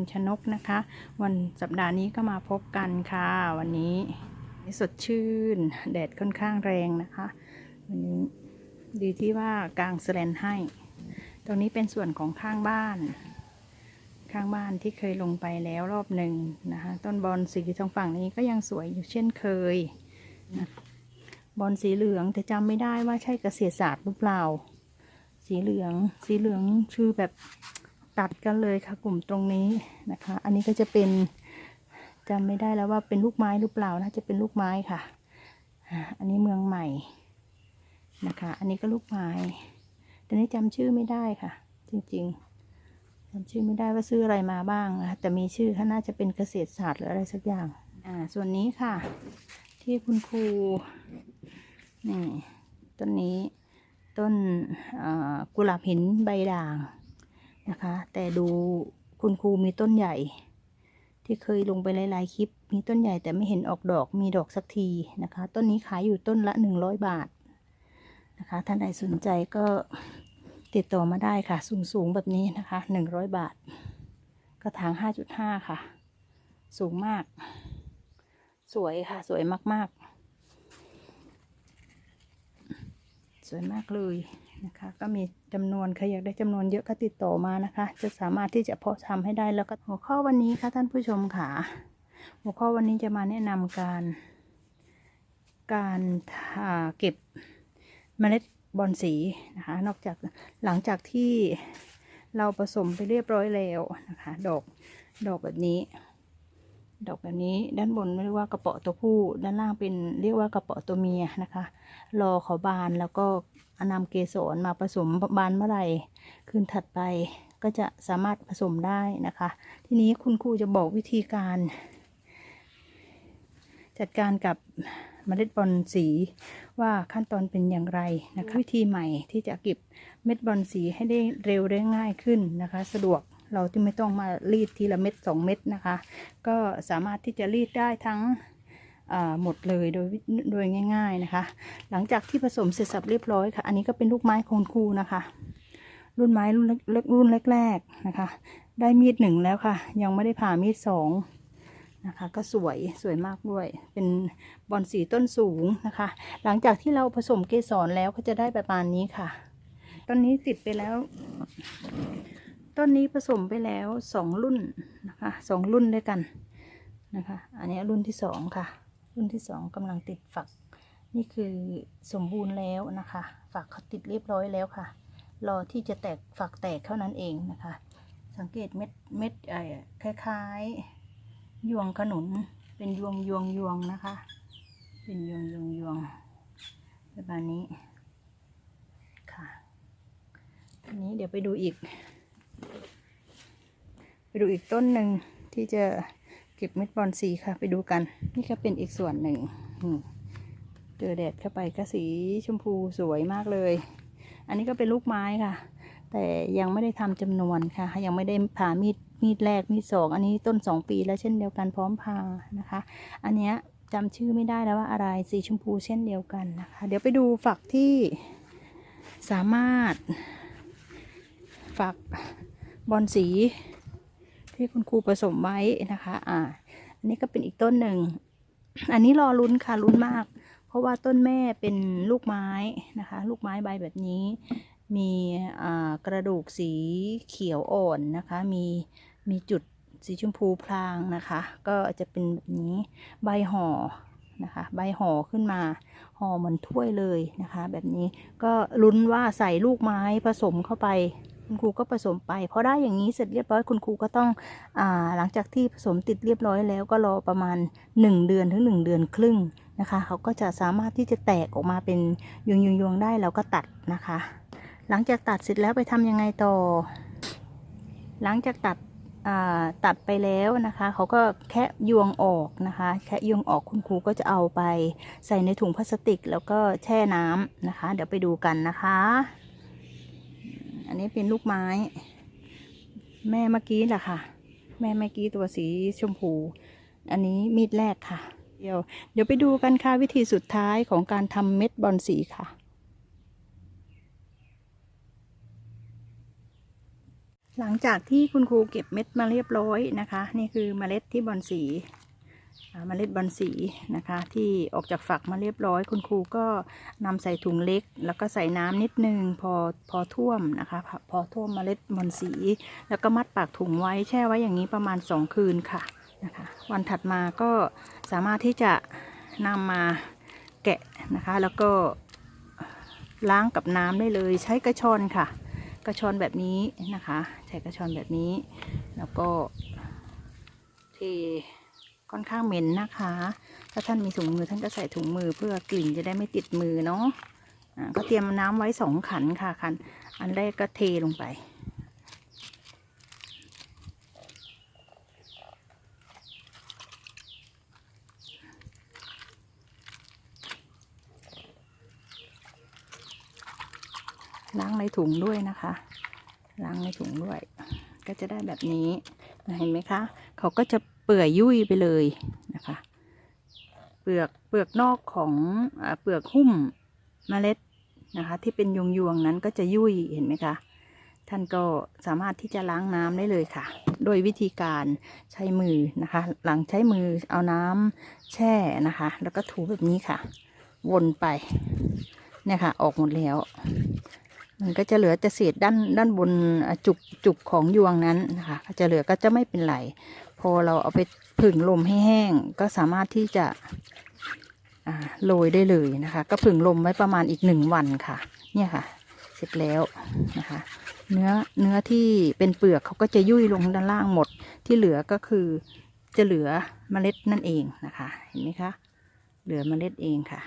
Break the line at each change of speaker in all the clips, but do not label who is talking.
รชนกนะคะ วันสัปดาห์นี้ก็มาพบกันค่ะ วันนี้สดชื่น แดดค่อนข้างแรงนะคะวันนี้ดีที่ว่ากลางแสแลนให้ ตรงนี้เป็นส่วนของข้างบ้าน ข้างบ้านที่เคยลงไปแล้วรอบหนึ่งนะคะต้นบอลสีทางฝั่งนี้ก็ยังสวยอยู่เช่นเคยนะบอลสีเหลืองแต่จำไม่ได้ว่าใช่เกษตรศาสตร์หรือเปล่า สีเหลือง สีเหลืองคือแบบ ตัดกันเลยค่ะ กลุ่มตรงนี้นะคะ อันนี้ก็จะเป็นจำไม่ได้แล้วว่าเป็นลูกไม้หรือเปล่าน่าจะเป็นลูกไม้ค่ะอันนี้เมืองใหม่นะคะ อันนี้ก็ลูกไม้แต่นี่จำชื่อไม่ได้ค่ะ จริงๆจำชื่อไม่ได้ว่าซื้ออะไรมาบ้างนะแต่มีชื่อเขาน่าจะเป็นเกษตรศาสตร์หรืออะไรสักอย่างอ่าส่วนนี้ค่ะ ที่คุณครูนี่ต้นนี้ต้นกุหลาบหินใบด่าง นะคะ แต่ดูคุณครูมีต้นใหญ่ ที่เคยลงไปหลายๆคลิป มีต้นใหญ่แต่ไม่เห็นออกดอกมีดอกสักทีนะคะ ต้นนี้ขายอยู่ต้นละหนึ่งร้อยบาทนะคะท่านใดสนใจก็ติดต่อมาได้ค่ะ สูงๆแบบนี้นะคะหนึ่งร้อยบาท กระถางห้าจุดห้าค่ะ สูงมาก สวยค่ะ สวยมากๆ สวยมากเลย นะคะ ก็มีจำนวนใครอยากได้จำนวนเยอะก็ติดต่อมานะคะ จะสามารถที่จะเพาะทำให้ได้แล้วก็หัวข้อวันนี้ค่ะท่านผู้ชมค่ะ หัวข้อวันนี้จะมาแนะนำการ การเก็บเมล็ดบอนสีนะคะ นอกจากหลังจากที่เราผสมไปเรียบร้อยแล้วนะคะ ดอกดอกแบบนี้ ดอกแบบนี้ด้านบนเรียกว่ากระเป๋อตัวผู้ ด้านล่างเป็นเรียกว่ากระเป๋อตัวเมียนะคะ รอเขาบานแล้วก็เอานำเกสรมาผสมบานเมื่อไหร่คืนถัดไปก็จะสามารถผสมได้นะคะ ทีนี้คุณครูจะบอกวิธีการ จัดการกับเมล็ดบอลสีว่าขั้นตอนเป็นอย่างไรนะคะ วิธีใหม่ที่จะเก็บเม็ดบอลสีให้ได้เร็วได้ง่ายขึ้นนะคะ สะดวกเราที่ไม่ต้องมารีดทีละเม็ดสองเม็ดนะคะ ก็สามารถที่จะรีดได้ทั้ง หมดเลยโดยโดยง่าย ๆนะคะ หลังจากที่ผสมเสร็จสับเรียบร้อยค่ะ อันนี้ก็เป็นลูกไม้โคนคูนะคะ รุ่นไม้รุ่นเล็กรุ่นแรกๆนะคะ ได้มีดหนึ่งแล้วค่ะ ยังไม่ได้ผ่ามีดสองนะคะก็สวยสวยมากด้วย เป็นบอนสีต้นสูงนะคะ หลังจากที่เราผสมเกสรแล้วก็จะได้ประมาณนี้ค่ะ ต้นนี้ติดไปแล้ว ต้นนี้ผสมไปแล้วสองรุ่นนะคะสองรุ่นด้วยกันนะคะ อันนี้รุ่นที่สองค่ะ รุ่นที่สองกำลังติดฝัก นี่คือสมบูรณ์แล้วนะคะ ฝักเขาติดเรียบร้อยแล้วค่ะ รอที่จะแตกฝักแตกเท่านั้นเองนะคะ สังเกตเม็ดเม็ดไอ้คล้ายๆยวงขนุน เป็นยวงยวงยวงนะคะ เป็นยวงยวงยวงประมาณนี้ค่ะทีนี้เดี๋ยวไปดูอีก ไปดูอีกต้นหนึ่งที่จะ เก็บเม็ดบอลสีค่ะ ไปดูกัน นี่ก็เป็นอีกส่วนหนึ่งเจอแดดเข้าไปก็สีชมพูสวยมากเลย อันนี้ก็เป็นลูกไม้ค่ะ แต่ยังไม่ได้ทำจำนวนค่ะ ยังไม่ได้ผ่ามีดมีดแรกมีดสองอันนี้ต้นสองปีแล้วเช่นเดียวกันพร้อมผ่านะคะ อันเนี้ยจำชื่อไม่ได้แล้วว่าอะไรสีชมพูเช่นเดียวกันนะคะ เดี๋ยวไปดูฝักที่สามารถฝักบอลสี ที่คุณครูผสมไว้นะคะ อ่า อันนี้ก็เป็นอีกต้นหนึ่ง อันนี้รอลุ้นค่ะลุ้นมาก เพราะว่าต้นแม่เป็นลูกไม้นะคะ ลูกไม้ใบแบบนี้ มีอ่ากระดูกสีเขียวอ่อนนะคะ มีมีจุดสีชมพูพลางนะคะ ก็จะเป็นแบบนี้ใบห่อนะคะใบห่อขึ้นมาห่อเหมือนถ้วยเลยนะคะ แบบนี้ก็ลุ้นว่าใส่ลูกไม้ผสมเข้าไป คุณครูก็ผสมไปพอได้อย่างนี้เสร็จเรียบร้อยคุณครูก็ต้องอหลังจากที่ผสมติดเรียบร้อยแล้วก็รอประมาณ 1 เดือนถึง 1 เดือนครึ่งนะคะเขาก็จะสามารถที่จะแตกออกมาเป็นยวงยวงๆได้แล้วก็ตัดนะคะ หลังจากตัดเสร็จแล้วไปทำยังไงต่อ หลังจากตัดตัดไปแล้วนะคะ เขาก็แคะยวงออกนะคะ แคะยวงออกคุณครูก็จะเอาไปใส่ในถุงพลาสติก แล้วก็แช่น้ำนะคะ เดี๋ยวไปดูกันนะคะ อันนี้เป็นลูกไม้ แม่เมื่อกี้แหละค่ะ แม่เมื่อกี้ตัวสีชมพู อันนี้มีดแรกค่ะ เดี๋ยว เดี๋ยวไปดูกันค่ะวิธีสุดท้ายของการทำเม็ดบอลสีค่ะหลังจากที่คุณครูเก็บเม็ดมาเรียบร้อยนะคะ นี่คือเมล็ดที่บอนสี เมล็ดบอนสีนะคะ ที่ออกจากฝักมาเรียบร้อย คุณครูก็นำใส่ถุงเล็ก แล้วก็ใส่น้ำนิดนึงพอพอท่วมนะคะพอพอท่วมเมล็ดบอนสี แล้วก็มัดปากถุงไว้แช่ไว้อย่างนี้ประมาณ 2 คืนค่ะนะคะ วันถัดมาก็สามารถที่จะนำมาแกะนะคะ แล้วก็ล้างกับน้ำได้เลย ใช้กระชอนค่ะ กระชอนแบบนี้นะคะ ใช้กระชอนแบบนี้ แล้วก็เท ค่อนข้างเหม็นนะคะ ถ้าท่านมีถุงมือท่านก็ใส่ถุงมือเพื่อกลิ่นจะได้ไม่ติดมือเนาะอ่าก็เตรียมน้ำไว้สองขันค่ะขัน อันแรกก็เทลงไป ล้างในถุงด้วยนะคะ ล้างในถุงด้วย ก็จะได้แบบนี้ เห็นไหมคะ เขาก็จะ ปื่อยยุ่ยไปเลยนะคะ เปลือกเปลือกนอกของอเปลือกหุ้มเมล็ดนะคะ ที่เป็นยวงยวงๆนั้นก็จะยุ่ยเห็นไหมคะ ท่านก็สามารถที่จะล้างน้ำได้เลยค่ะ โดยวิธีการใช้มือนะคะ หลังใช้มือเอาน้ำแช่นะคะ แล้วก็ถูแบบนี้ค่ะ วนไปเนี่ยค่ะ ออกหมดแล้ว มันก็จะเหลือแต่เศษด้านด้านบนจุกจุกของยวงนั้นนะคะก็จะเหลือก็จะไม่เป็นไรพอเราเอาไปผึ่งลมให้แห้ง ก็สามารถที่จะโรยได้เลยนะคะ ก็ผึ่งลมไว้ประมาณอีกหนึ่งวันค่ะ เนี่ยค่ะ เสร็จแล้วนะคะ เนื้อเนื้อที่เป็นเปลือกเขาก็จะยุ่ยลงด้านล่างหมด ที่เหลือก็คือจะเหลือเมล็ดนั่นเองนะคะ เห็นไหมคะ เหลือเมล็ดเองค่ะ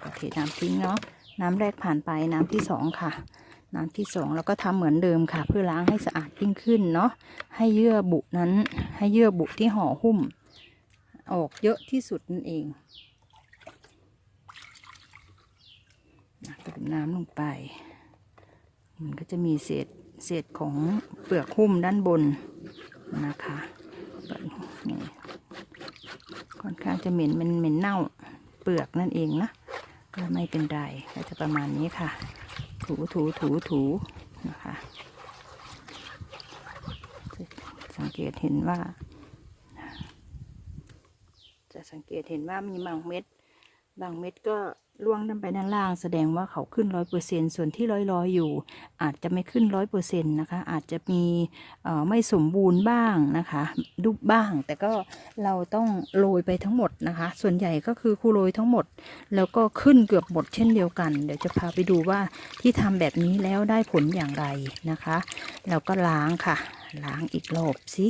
โอเคน้ำทิ้งเนาะน้ำแรกผ่านไปน้ำที่สองค่ะ น้ำที่สองแล้วก็ทำเหมือนเดิมค่ะ เพื่อล้างให้สะอาดยิ่งขึ้นเนาะให้เยื่อบุนั้นให้เยื่อบุที่ห่อหุ้ม ออกเยอะที่สุดนั่นเองเติมน้ำลงไป มันก็จะมีเศษเศษของเปลือกหุ้มด้านบนนะคะนี่ค่อนข้างจะเหม็นมันเหม็นเน่าเปลือกนั่นเองนะก็ไม่เป็นไรก็จะประมาณนี้ค่ะ ถูถูถูถูนะคะสังเกตเห็นว่า จะสังเกตเห็นว่ามีบางเม็ด บางเม็ดก็ ล่วงลงไปด้านล่างแสดงว่าเขาขึ้นร้อยเปอร์เซ็นส่วนที่ลอยลอยๆอยู่ อาจจะไม่ขึ้นร้อยเปอร์เซ็นต์นะคะ อาจจะมีไม่สมบูรณ์บ้างนะคะดุบบ้าง แต่ก็เราต้องโรยไปทั้งหมดนะคะ ส่วนใหญ่ก็คือคูโรยทั้งหมด แล้วก็ขึ้นเกือบหมดเช่นเดียวกัน เดี๋ยวจะพาไปดูว่าที่ทำแบบนี้แล้วได้ผลอย่างไรนะคะ แล้วก็ล้างค่ะ ล้างอีกรอบสิ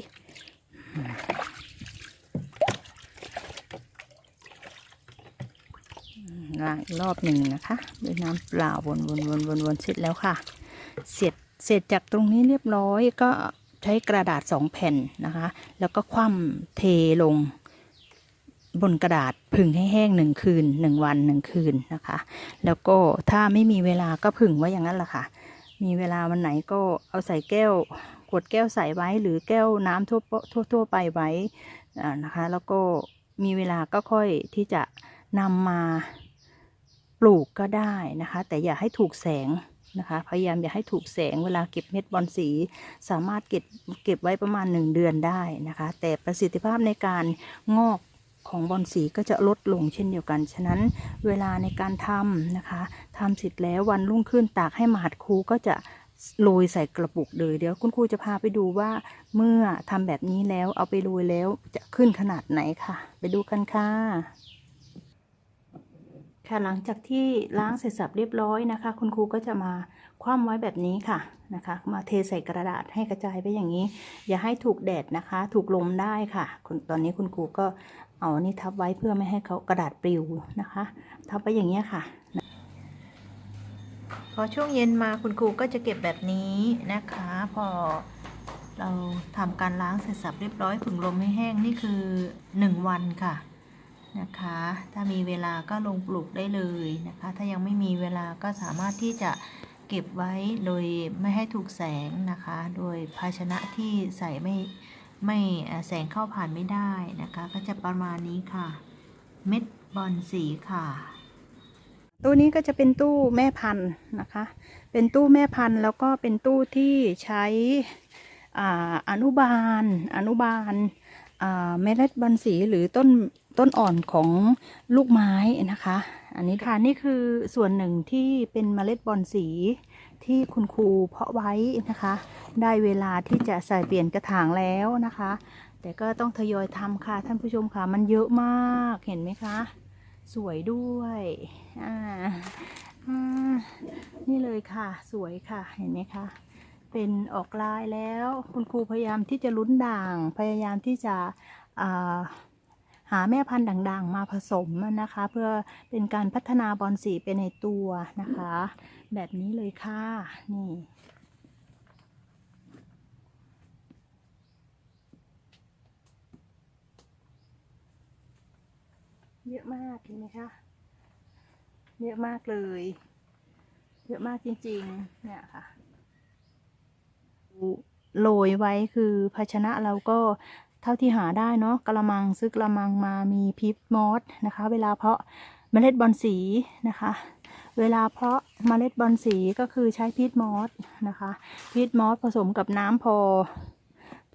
อืม ล้างอีกรอบหนึ่งนะคะด้วยน้ำเปล่าวนวนวนวนวนเสร็จแล้วค่ะ เสร็จเสร็จจากตรงนี้เรียบร้อยก็ใช้กระดาษสองแผ่นนะคะ แล้วก็คว่ำเทลงบนกระดาษผึ่งให้แห้งหนึ่งคืนหนึ่งวันหนึ่งคืนนะคะ แล้วก็ถ้าไม่มีเวลาก็ผึ่งไว้อย่างนั้นแหละค่ะ มีเวลาวันไหนก็เอาใส่แก้วขวดแก้วใส่ไว้หรือแก้วน้ำทั่วทั่วทั่วไปไว้นะคะ แล้วก็มีเวลาก็ค่อยที่จะนำมา ปลูกก็ได้นะคะ แต่อย่าให้ถูกแสงนะคะ พยายามอย่าให้ถูกแสงเวลาเก็บเม็ดบอลสี สามารถเก็บเก็บไว้ประมาณหนึ่งเดือนได้นะคะ แต่ประสิทธิภาพในการงอกของบอลสีก็จะลดลงเช่นเดียวกัน ฉะนั้นเวลาในการทำนะคะทำเสร็จแล้ววันรุ่งขึ้นตากให้หมาดครูก็จะโรยใส่กระปุกเลยเดี๋ยวคุณครูจะพาไปดูว่าเมื่อทำแบบนี้แล้วเอาไปโรยแล้วจะขึ้นขนาดไหนค่ะ ไปดูกันค่ะ ค่ะหลังจากที่ล้างเสร็จสับเรียบร้อยนะคะ คุณครูก็จะมาคว่ำไว้แบบนี้ค่ะนะคะ มาเทใส่กระดาษให้กระจายไปอย่างนี้ อย่าให้ถูกแดดนะคะ ถูกลมได้ค่ะตอนนี้คุณครูก็เอานนี้ทับไว้เพื่อไม่ให้เขากระดาษปลิวนะคะ ทับไว้อย่างนี้ค่ะพอช่วงเย็นมาคุณครูก็จะเก็บแบบนี้นะคะ พอเราทำการล้างเสร็จสับเรียบร้อยผึ่งลมให้แห้งนี่คือ 1 วันค่ะ นะคะ ถ้ามีเวลาก็ลงปลูกได้เลยนะคะ ถ้ายังไม่มีเวลาก็สามารถที่จะเก็บไว้โดยไม่ให้ถูกแสงนะคะ โดยภาชนะที่ใส่ไม่ไม่แสงเข้าผ่านไม่ได้นะคะ ก็จะประมาณนี้ค่ะ เม็ดบอลสีค่ะ ตู้นี้ก็จะเป็นตู้แม่พันธุ์นะคะ เป็นตู้แม่พันธุ์แล้วก็เป็นตู้ที่ใช้อ่าอนุบาล อนุบาลอ่าเมล็ดบอนสีหรือต้น ต้นอ่อนของลูกไม้นะคะ อันนี้ค่ะนี่คือส่วนหนึ่งที่เป็นเมล็ดบอนสีที่คุณครูเพาะไว้นะคะ ได้เวลาที่จะใส่เปลี่ยนกระถางแล้วนะคะ แต่ก็ต้องทยอยทำค่ะท่านผู้ชมค่ะมันเยอะมากเห็นไหมคะ สวยด้วยอ่าอ่านี่เลยค่ะ สวยค่ะเห็นไหมคะเป็นออกลายแล้วคุณครูพยายามที่จะลุ้นด่าง พยายามที่จะอ่า หาแม่พันธุ์ด่างๆ มาผสมนะคะ เพื่อเป็นการพัฒนาบอลสีไปในตัวนะคะ แบบนี้เลยค่ะนี่เยอะมากเห็นไหมคะ เยอะมากเลย เยอะมากจริงๆ เนี่ยค่ะ โรยไว้คือภาชนะเราก็ เท่าที่หาได้เนาะกระมังซื้อกระมังมามีพิษมอสนะคะ เวลาเพาะเมล็ดบอลสีนะคะ เวลาเพาะเมล็ดบอลสีก็คือใช้พีทมอสนะคะพีทมอสผสมกับน้ำพอ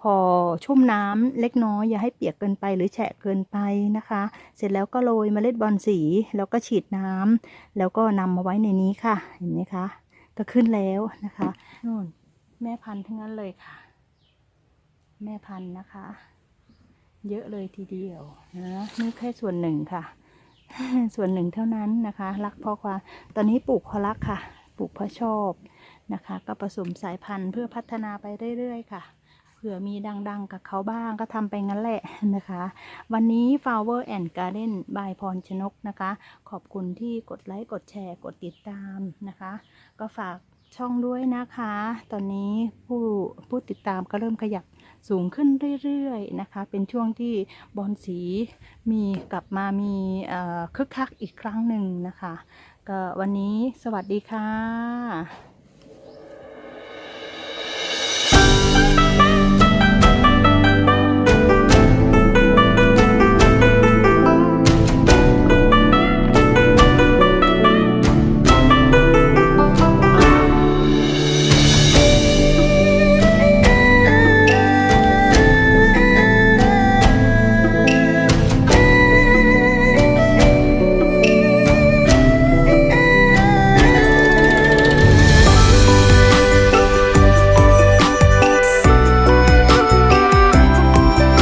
พอชุ่มน้ำเล็กน้อยอย่าให้เปียกเกินไปหรือแฉะเกินไปนะคะ เสร็จแล้วก็โรยเมล็ดบอลสีแล้วก็ฉีดน้ำแล้วก็นำมาไว้ในนี้ค่ะ เห็นไหมคะ ก็ขึ้นแล้วนะคะนู่นแม่พันธุ์ทั้งนั้นเลยค่ะ แม่พันธุ์นะคะ เยอะเลยทีเดียวนะนี่แค่ส่วนหนึ่งค่ะ ส่วนหนึ่งเท่านั้นนะคะ รักเพราะความตอนนี้ปลูกเพราะรักค่ะ ปลูกเพราะชอบนะคะ ก็ผสมสายพันธุ์เพื่อพัฒนาไปเรื่อยๆค่ะเผื่อมีดังๆ กับเขาบ้างก็ทำไปงั้นแหละนะคะ วันนี้ Flower and Garden by พรชนกนะคะ ขอบคุณที่กดไลค์ กดแชร์ กดติดตามนะคะ ก็ฝาก ช่องด้วยนะคะ ตอนนี้ผู้ผู้ติดตามก็เริ่มขยับสูงขึ้นเรื่อยๆนะคะ เป็นช่วงที่บอลสีมีกลับมามีคึกคักอีกครั้งหนึ่งนะคะ ก็วันนี้สวัสดีค่ะ